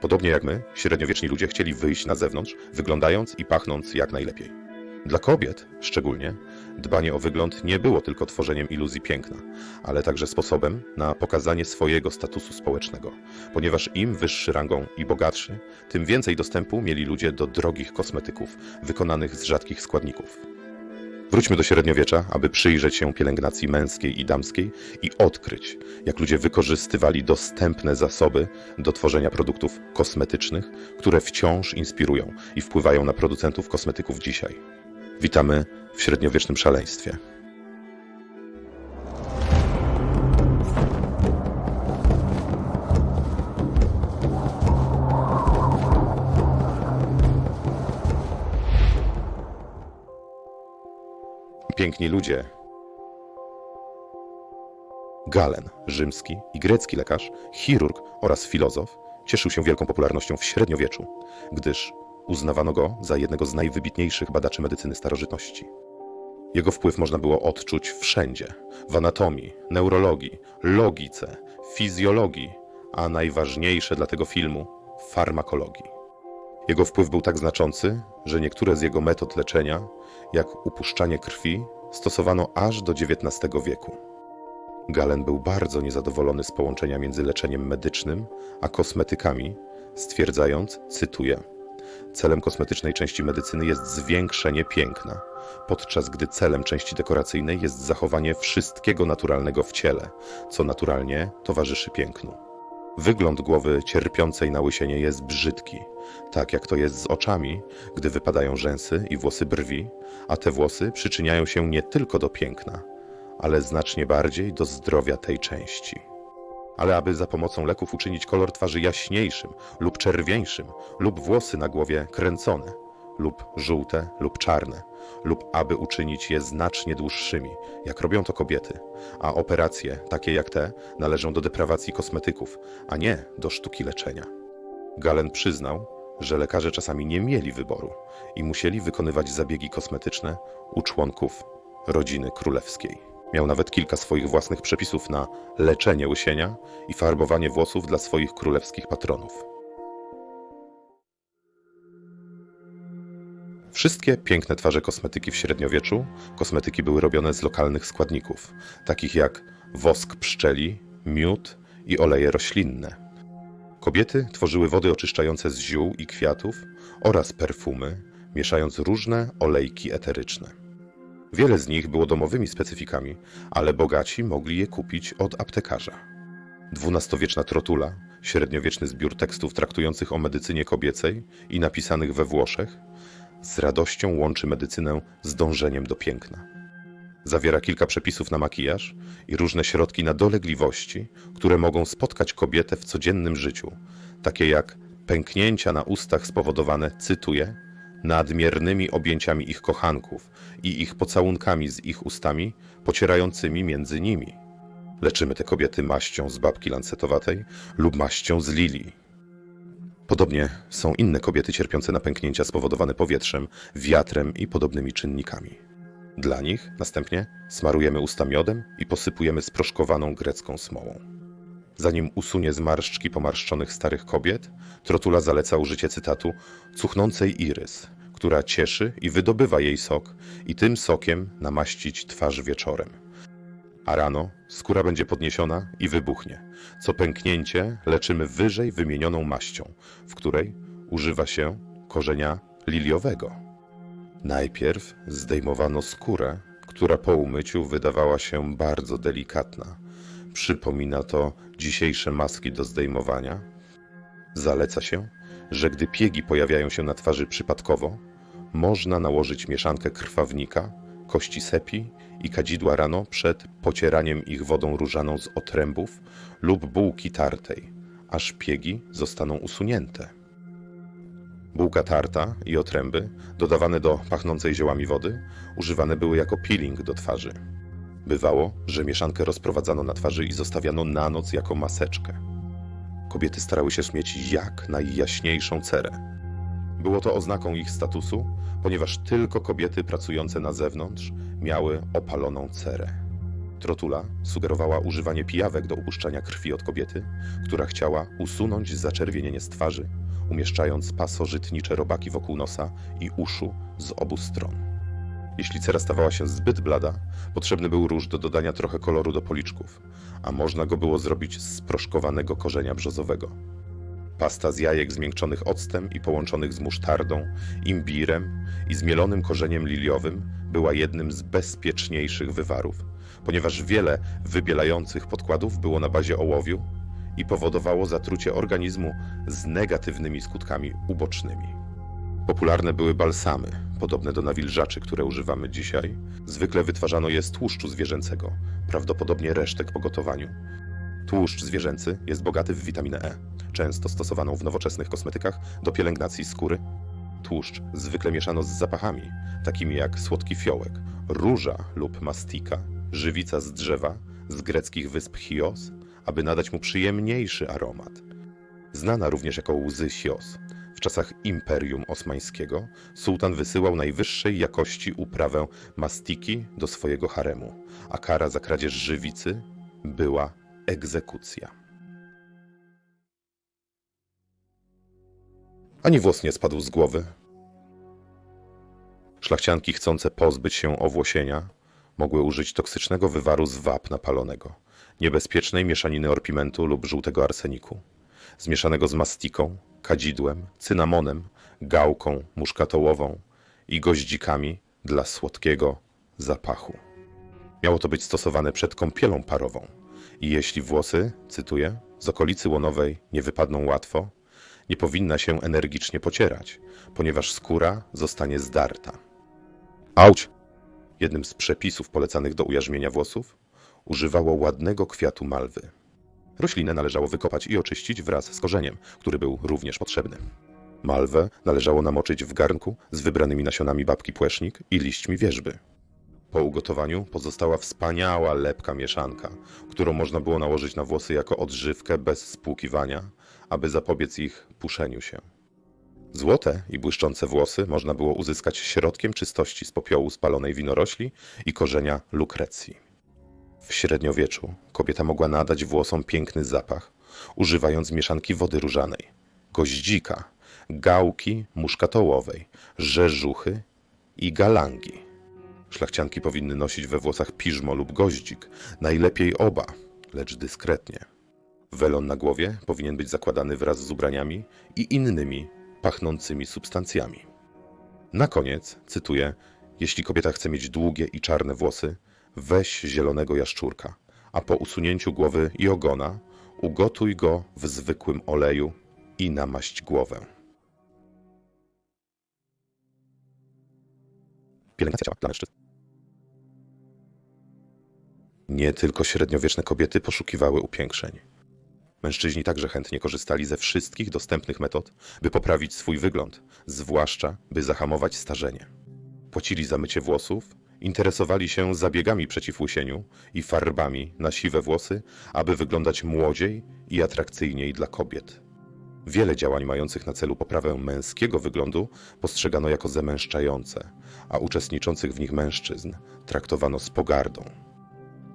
Podobnie jak my, średniowieczni ludzie chcieli wyjść na zewnątrz, wyglądając i pachnąc jak najlepiej. Dla kobiet, szczególnie, dbanie o wygląd nie było tylko tworzeniem iluzji piękna, ale także sposobem na pokazanie swojego statusu społecznego, ponieważ im wyższy rangą i bogatszy, tym więcej dostępu mieli ludzie do drogich kosmetyków wykonanych z rzadkich składników. Wróćmy do średniowiecza, aby przyjrzeć się pielęgnacji męskiej i damskiej i odkryć, jak ludzie wykorzystywali dostępne zasoby do tworzenia produktów kosmetycznych, które wciąż inspirują i wpływają na producentów kosmetyków dzisiaj. Witamy w średniowiecznym szaleństwie. Piękni ludzie. Galen, rzymski i grecki lekarz, chirurg oraz filozof, cieszył się wielką popularnością w średniowieczu, gdyż uznawano go za jednego z najwybitniejszych badaczy medycyny starożytności. Jego wpływ można było odczuć wszędzie w anatomii, neurologii, logice, fizjologii, a najważniejsze dla tego filmu farmakologii. Jego wpływ był tak znaczący, że niektóre z jego metod leczenia, jak upuszczanie krwi, stosowano aż do XIX wieku. Galen był bardzo niezadowolony z połączenia między leczeniem medycznym a kosmetykami, stwierdzając, cytuję: Celem kosmetycznej części medycyny jest zwiększenie piękna, podczas gdy celem części dekoracyjnej jest zachowanie wszystkiego naturalnego w ciele, co naturalnie towarzyszy pięknu. Wygląd głowy cierpiącej na łysienie jest brzydki, tak jak to jest z oczami, gdy wypadają rzęsy i włosy brwi, a te włosy przyczyniają się nie tylko do piękna, ale znacznie bardziej do zdrowia tej części. Ale aby za pomocą leków uczynić kolor twarzy jaśniejszym lub czerwieńszym, lub włosy na głowie kręcone, lub żółte lub czarne, lub aby uczynić je znacznie dłuższymi, jak robią to kobiety, a operacje, takie jak te, należą do deprawacji kosmetyków, a nie do sztuki leczenia. Galen przyznał, że lekarze czasami nie mieli wyboru i musieli wykonywać zabiegi kosmetyczne u członków rodziny królewskiej. Miał nawet kilka swoich własnych przepisów na leczenie łysienia i farbowanie włosów dla swoich królewskich patronów. Wszystkie piękne twarze kosmetyki w średniowieczu, kosmetyki były robione z lokalnych składników, takich jak wosk pszczeli, miód i oleje roślinne. Kobiety tworzyły wody oczyszczające z ziół i kwiatów oraz perfumy, mieszając różne olejki eteryczne. Wiele z nich było domowymi specyfikami, ale bogaci mogli je kupić od aptekarza. Dwunastowieczna trotula, średniowieczny zbiór tekstów traktujących o medycynie kobiecej i napisanych we Włoszech, z radością łączy medycynę z dążeniem do piękna. Zawiera kilka przepisów na makijaż i różne środki na dolegliwości, które mogą spotkać kobietę w codziennym życiu, takie jak pęknięcia na ustach spowodowane, cytuję, nadmiernymi objęciami ich kochanków i ich pocałunkami z ich ustami, pocierającymi między nimi. Leczymy te kobiety maścią z babki lancetowatej lub maścią z lilii. Podobnie są inne kobiety cierpiące na pęknięcia spowodowane powietrzem, wiatrem i podobnymi czynnikami. Dla nich następnie smarujemy usta miodem i posypujemy sproszkowaną grecką smołą. Zanim usunie zmarszczki pomarszczonych starych kobiet, Trotula zaleca użycie cytatu cuchnącej irys, która cieszy i wydobywa jej sok i tym sokiem namaścić twarz wieczorem. A rano skóra będzie podniesiona i wybuchnie. Co pęknięcie leczymy wyżej wymienioną maścią, w której używa się korzenia liliowego. Najpierw zdejmowano skórę, która po umyciu wydawała się bardzo delikatna. Przypomina to dzisiejsze maski do zdejmowania. Zaleca się, że gdy piegi pojawiają się na twarzy przypadkowo, można nałożyć mieszankę krwawnika, kości sepi i kadzidła rano przed pocieraniem ich wodą różaną z otrębów lub bułki tartej, aż piegi zostaną usunięte. Bułka tarta i otręby, dodawane do pachnącej ziołami wody, używane były jako peeling do twarzy. Bywało, że mieszankę rozprowadzano na twarzy i zostawiano na noc jako maseczkę. Kobiety starały się mieć jak najjaśniejszą cerę. Było to oznaką ich statusu, ponieważ tylko kobiety pracujące na zewnątrz miały opaloną cerę. Trotula sugerowała używanie pijawek do upuszczania krwi od kobiety, która chciała usunąć zaczerwienienie z twarzy, umieszczając pasożytnicze robaki wokół nosa i uszu z obu stron. Jeśli cera stawała się zbyt blada, potrzebny był róż do dodania trochę koloru do policzków, a można go było zrobić z proszkowanego korzenia brzozowego. Pasta z jajek zmiękczonych octem i połączonych z musztardą, imbirem i zmielonym korzeniem liliowym była jednym z bezpieczniejszych wywarów, ponieważ wiele wybielających podkładów było na bazie ołowiu i powodowało zatrucie organizmu z negatywnymi skutkami ubocznymi. Popularne były balsamy, podobne do nawilżaczy, które używamy dzisiaj. Zwykle wytwarzano je z tłuszczu zwierzęcego, prawdopodobnie resztek po gotowaniu. Tłuszcz zwierzęcy jest bogaty w witaminę E, często stosowaną w nowoczesnych kosmetykach do pielęgnacji skóry. Tłuszcz zwykle mieszano z zapachami, takimi jak słodki fiołek, róża lub mastika, żywica z drzewa, z greckich wysp Chios, aby nadać mu przyjemniejszy aromat. Znana również jako łzy Chios. W czasach Imperium Osmańskiego sułtan wysyłał najwyższej jakości uprawę mastiki do swojego haremu, a kara za kradzież żywicy była egzekucja. Ani włos nie spadł z głowy. Szlachcianki chcące pozbyć się owłosienia mogły użyć toksycznego wywaru z wapna palonego, niebezpiecznej mieszaniny orpimentu lub żółtego arseniku, zmieszanego z mastiką, kadzidłem, cynamonem, gałką muszkatołową i goździkami dla słodkiego zapachu. Miało to być stosowane przed kąpielą parową i jeśli włosy, cytuję, z okolicy łonowej nie wypadną łatwo, nie powinna się energicznie pocierać, ponieważ skóra zostanie zdarta. Auć! Jednym z przepisów polecanych do ujarzmienia włosów używało ładnego kwiatu malwy. Roślinę należało wykopać i oczyścić wraz z korzeniem, który był również potrzebny. Malwę należało namoczyć w garnku z wybranymi nasionami babki płesznik i liśćmi wierzby. Po ugotowaniu pozostała wspaniała lepka mieszanka, którą można było nałożyć na włosy jako odżywkę bez spłukiwania, aby zapobiec ich puszeniu się. Złote i błyszczące włosy można było uzyskać środkiem czystości z popiołu spalonej winorośli i korzenia lukrecji. W średniowieczu kobieta mogła nadać włosom piękny zapach, używając mieszanki wody różanej, goździka, gałki muszkatołowej, rzeżuchy i galangi. Szlachcianki powinny nosić we włosach piżmo lub goździk, najlepiej oba, lecz dyskretnie. Welon na głowie powinien być zakładany wraz z ubraniami i innymi pachnącymi substancjami. Na koniec, cytuję, jeśli kobieta chce mieć długie i czarne włosy, weź zielonego jaszczurka, a po usunięciu głowy i ogona ugotuj go w zwykłym oleju i namaść głowę. Pielęgnacja ciała dla mężczyzn. Nie tylko średniowieczne kobiety poszukiwały upiększeń. Mężczyźni także chętnie korzystali ze wszystkich dostępnych metod, by poprawić swój wygląd, zwłaszcza by zahamować starzenie. Płacili za mycie włosów, interesowali się zabiegami przeciw łysieniu i farbami na siwe włosy, aby wyglądać młodziej i atrakcyjniej dla kobiet. Wiele działań mających na celu poprawę męskiego wyglądu postrzegano jako zemęszczające, a uczestniczących w nich mężczyzn traktowano z pogardą.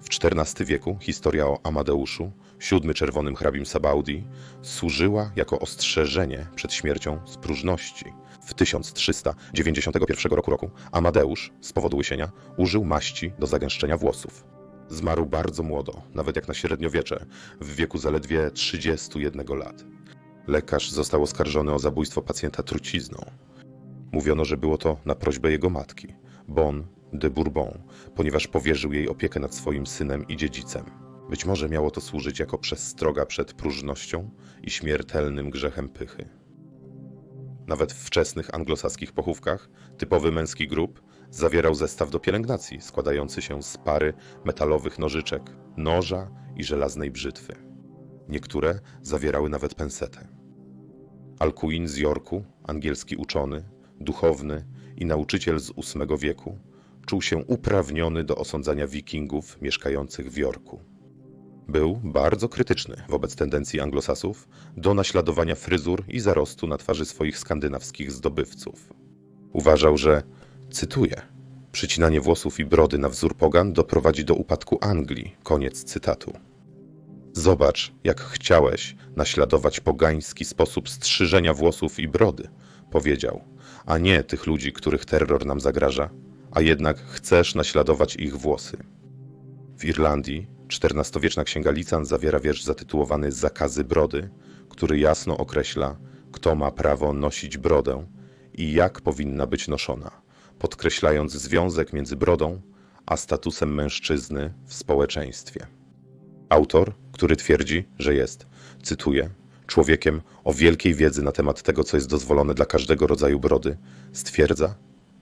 W XIV wieku historia o Amadeuszu, siódmy czerwonym hrabim Sabaudi, służyła jako ostrzeżenie przed śmiercią z próżności. W 1391 roku, roku Amadeusz z powodu łysienia użył maści do zagęszczenia włosów. Zmarł bardzo młodo, nawet jak na średniowiecze, w wieku zaledwie 31 lat. Lekarz został oskarżony o zabójstwo pacjenta trucizną. Mówiono, że było to na prośbę jego matki, Bon de Bourbon, ponieważ powierzył jej opiekę nad swoim synem i dziedzicem. Być może miało to służyć jako przestroga przed próżnością i śmiertelnym grzechem pychy. Nawet w wczesnych anglosaskich pochówkach typowy męski grób zawierał zestaw do pielęgnacji składający się z pary metalowych nożyczek, noża i żelaznej brzytwy. Niektóre zawierały nawet pensetę. Alcuin z Yorku, angielski uczony, duchowny i nauczyciel z VIII wieku, czuł się uprawniony do osądzania wikingów mieszkających w Yorku. Był bardzo krytyczny wobec tendencji anglosasów do naśladowania fryzur i zarostu na twarzy swoich skandynawskich zdobywców. Uważał, że, cytuję, Przycinanie włosów i brody na wzór pogan doprowadzi do upadku Anglii. Koniec cytatu. Zobacz, jak chciałeś naśladować pogański sposób strzyżenia włosów i brody, powiedział, a nie tych ludzi, których terror nam zagraża, a jednak chcesz naśladować ich włosy. W Irlandii XIV-wieczna księga Lican zawiera wiersz zatytułowany Zakazy brody, który jasno określa, kto ma prawo nosić brodę i jak powinna być noszona, podkreślając związek między brodą a statusem mężczyzny w społeczeństwie. Autor, który twierdzi, że jest, cytuję, człowiekiem o wielkiej wiedzy na temat tego, co jest dozwolone dla każdego rodzaju brody, stwierdza,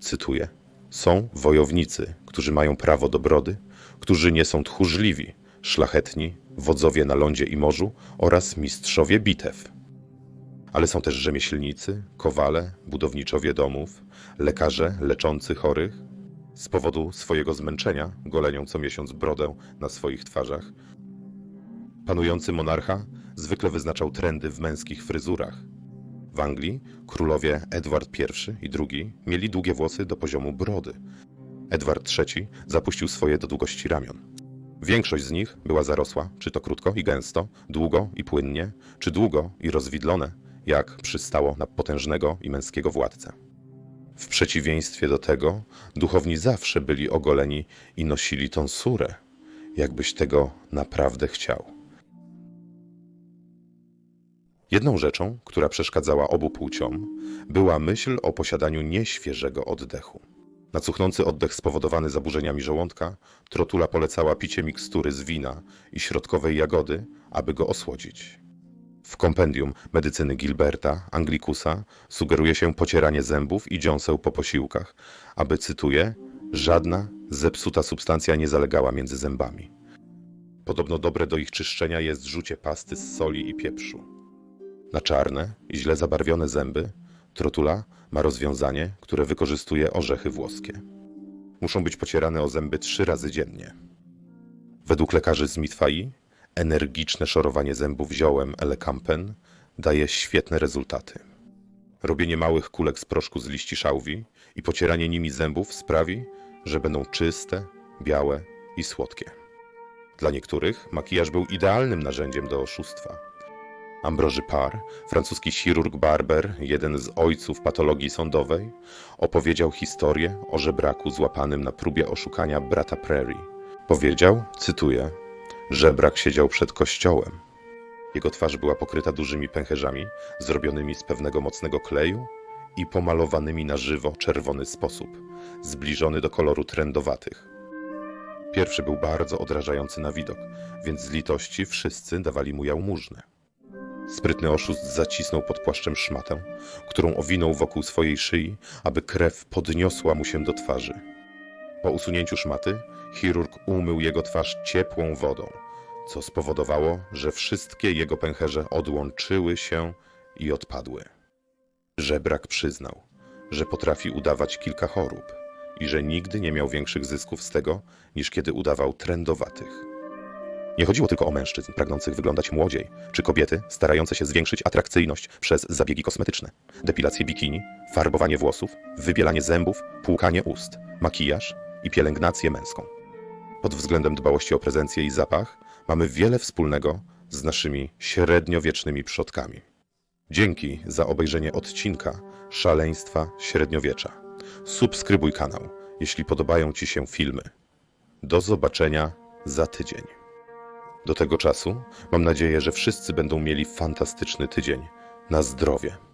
cytuję, są wojownicy, którzy mają prawo do brody, którzy nie są tchórzliwi, szlachetni, wodzowie na lądzie i morzu oraz mistrzowie bitew. Ale są też rzemieślnicy, kowale, budowniczowie domów, lekarze leczący chorych. Z powodu swojego zmęczenia golenią co miesiąc brodę na swoich twarzach. Panujący monarcha zwykle wyznaczał trendy w męskich fryzurach. W Anglii królowie Edward I i II mieli długie włosy do poziomu brody. Edward III zapuścił swoje do długości ramion. Większość z nich była zarosła, czy to krótko i gęsto, długo i płynnie, czy długo i rozwidlone, jak przystało na potężnego i męskiego władcę. W przeciwieństwie do tego, duchowni zawsze byli ogoleni i nosili tonsurę, jakbyś tego naprawdę chciał. Jedną rzeczą, która przeszkadzała obu płciom, była myśl o posiadaniu nieświeżego oddechu. Na cuchnący oddech spowodowany zaburzeniami żołądka, Trotula polecała picie mikstury z wina i środkowej jagody, aby go osłodzić. W kompendium medycyny Gilberta, Anglikusa, sugeruje się pocieranie zębów i dziąseł po posiłkach, aby, cytuję, żadna zepsuta substancja nie zalegała między zębami. Podobno dobre do ich czyszczenia jest rzucie pasty z soli i pieprzu. Na czarne i źle zabarwione zęby Trotula ma rozwiązanie, które wykorzystuje orzechy włoskie. Muszą być pocierane o zęby trzy razy dziennie. Według lekarzy z Mitfai energiczne szorowanie zębów ziołem elekampen daje świetne rezultaty. Robienie małych kulek z proszku z liści szałwi i pocieranie nimi zębów sprawi, że będą czyste, białe i słodkie. Dla niektórych makijaż był idealnym narzędziem do oszustwa. Ambroży Parr, francuski chirurg barber, jeden z ojców patologii sądowej, opowiedział historię o żebraku złapanym na próbie oszukania brata Prairie. Powiedział, cytuję, żebrak siedział przed kościołem. Jego twarz była pokryta dużymi pęcherzami, zrobionymi z pewnego mocnego kleju i pomalowanymi na żywo czerwony sposób, zbliżony do koloru trendowatych. Pierwszy był bardzo odrażający na widok, więc z litości wszyscy dawali mu jałmużnę. Sprytny oszust zacisnął pod płaszczem szmatę, którą owinął wokół swojej szyi, aby krew podniosła mu się do twarzy. Po usunięciu szmaty, chirurg umył jego twarz ciepłą wodą, co spowodowało, że wszystkie jego pęcherze odłączyły się i odpadły. Żebrak przyznał, że potrafi udawać kilka chorób i że nigdy nie miał większych zysków z tego, niż kiedy udawał trendowatych. Nie chodziło tylko o mężczyzn pragnących wyglądać młodziej, czy kobiety starające się zwiększyć atrakcyjność przez zabiegi kosmetyczne, depilację bikini, farbowanie włosów, wybielanie zębów, płukanie ust, makijaż i pielęgnację męską. Pod względem dbałości o prezencję i zapach mamy wiele wspólnego z naszymi średniowiecznymi przodkami. Dzięki za obejrzenie odcinka Szaleństwa Średniowiecza. Subskrybuj kanał, jeśli podobają Ci się filmy. Do zobaczenia za tydzień. Do tego czasu mam nadzieję, że wszyscy będą mieli fantastyczny tydzień. Na zdrowie.